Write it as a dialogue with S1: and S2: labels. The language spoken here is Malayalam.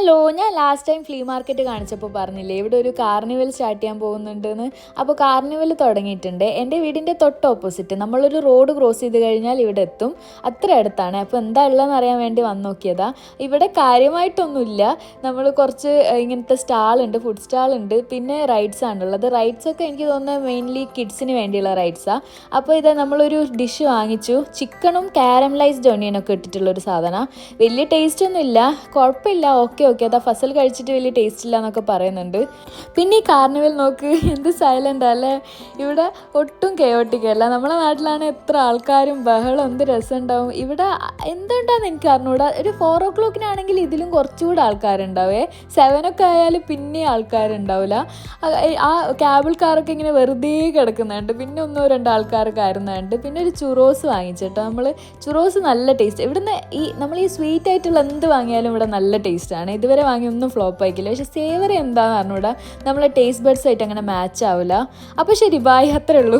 S1: ഹലോ ഞാൻ ലാസ്റ്റ് ടൈം ഫ്ലീ മാർക്കറ്റ് കാണിച്ചപ്പോൾ പറഞ്ഞില്ലേ ഇവിടെ ഒരു കാർണിവൽ സ്റ്റാർട്ട് ചെയ്യാൻ പോകുന്നുണ്ടെന്ന്. അപ്പോൾ കാർണിവൽ തുടങ്ങിയിട്ടുണ്ട്. എന്റെ വീടിന്റെ തൊട്ട് ഓപ്പോസിറ്റ് നമ്മളൊരു റോഡ് ക്രോസ് ചെയ്ത് കഴിഞ്ഞാൽ ഇവിടെ എത്തും. അത്ര അടുത്താണ്. അപ്പോൾ എന്താ ഉള്ളതെന്ന് അറിയാൻ വേണ്ടി വന്നു നോക്കിയതാ. ഇവിടെ കാര്യമായിട്ടൊന്നുമില്ല. നമ്മൾ കുറച്ച് ഇങ്ങനത്തെ സ്റ്റാളുണ്ട് ഫുഡ് സ്റ്റാളുണ്ട് പിന്നെ റൈഡ്സ് ആണുള്ളത് റൈഡ്സൊക്കെ എനിക്ക് തോന്നുന്നത് മെയിൻലി കിഡ്സിന് വേണ്ടിയുള്ള റൈഡ്സാണ് അപ്പോൾ ഇത് നമ്മളൊരു ഡിഷ് വാങ്ങിച്ചു. ചിക്കണും കാരമലൈസ്ഡ് ഒനിയനൊക്കെ ഇട്ടിട്ടുള്ളൊരു സാധനമാണ് സാധനം. വലിയ ടേസ്റ്റ് ഒന്നുമില്ല. കുഴപ്പമില്ല. ഓക്കെ ഓക്കെ അതാ ഫസൽ കഴിച്ചിട്ട് വലിയ ടേസ്റ്റ് ഇല്ല എന്നൊക്കെ പറയുന്നുണ്ട്. പിന്നെ ഈ കാർണിവൽ നോക്ക് എന്ത് സൈലന്റ് അല്ലേ? ഇവിടെ ഒട്ടും കെയോട്ടിക് നമ്മളെ നാട്ടിലാണ് എത്ര ആൾക്കാരും ബഹളം എന്ത് രസം ഉണ്ടാവും. ഇവിടെ എന്തുണ്ടാന്ന് എനിക്ക് അറിഞ്ഞൂടാ? ഒരു ഫോർ ഓ ക്ലോക്കിനാണെങ്കിൽ ഇതിലും കുറച്ചുകൂടെ ആൾക്കാരുണ്ടാവേ. ഒക്കെ ആയാലും പിന്നെ ആൾക്കാരുണ്ടാവില്ല ആ ക്യാബിൾ കാറൊക്കെ ഇങ്ങനെ വെറുതെ കിടക്കുന്നുണ്ട്. പിന്നെ ഒന്നോ രണ്ടോ ആൾക്കാരൊക്കെ ആയിരുന്നുണ്ട്. പിന്നെ ഒരു ചുറോസ് വാങ്ങിച്ചിട്ടോ നമ്മൾ ചുറോസ് നല്ല ടേസ്റ്റ് ഇവിടുന്ന് ഈ നമ്മൾ ഈ സ്വീറ്റ് ആയിട്ടുള്ള എന്ത് വാങ്ങിയാലും ഇവിടെ നല്ല ടേസ്റ്റാണ് ഇതുവരെ വാങ്ങി ഒന്നും ഫ്ലോപ്പ് ആയിക്കില്ല. പക്ഷെ സേവറി എന്താണെന്ന് അറിഞ്ഞൂടാ. നമ്മളെ ടേസ്റ്റ് ബഡ്സ് ആയിട്ട് അങ്ങനെ മാച്ച് ആവില്ല അപ്പോൾ ശരി ബായ് അത്രേ ഉള്ളൂ.